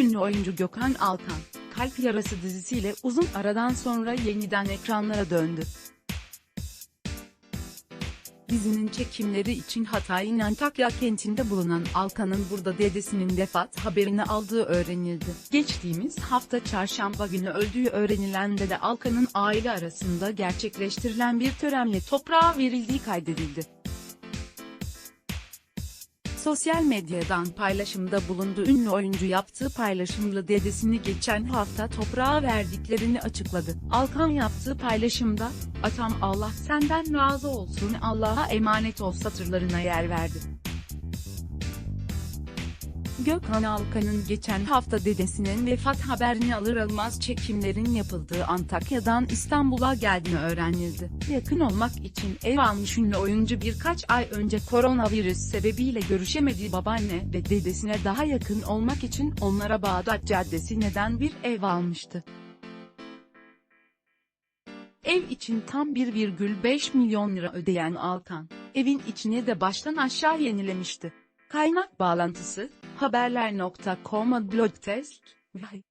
oyuncu Gökhan Alkan, Kalp Yarası dizisiyle uzun aradan sonra yeniden ekranlara döndü. Dizinin çekimleri için Hatay'ın Antakya kentinde bulunan Alkan'ın burada dedesinin vefat haberini aldığı öğrenildi. Geçtiğimiz hafta çarşamba günü öldüğü öğrenilen Dede Alkan'ın aile arasında gerçekleştirilen bir törenle toprağa verildiği kaydedildi. Sosyal medyadan paylaşımda bulundu ünlü oyuncu yaptığı paylaşımla dedesini geçen hafta toprağa verdiklerini açıkladı. Alkan yaptığı paylaşımda, Atam Allah senden razı olsun Allah'a emanet ol satırlarına yer verdi. Gökhan Alkan'ın geçen hafta dedesinin vefat haberini alır almaz çekimlerin yapıldığı Antakya'dan İstanbul'a geldiğini öğrenildi. Yakın olmak için ev almış ünlü oyuncu birkaç ay önce koronavirüs sebebiyle görüşemediği babaanne ve dedesine daha yakın olmak için onlara Bağdat Caddesi neden bir ev almıştı. Ev için tam 1,5 milyon lira ödeyen Alkan, evin içini de baştan aşağı yenilemişti. Kaynak bağlantısı, haberler.com'a blog test, Vay.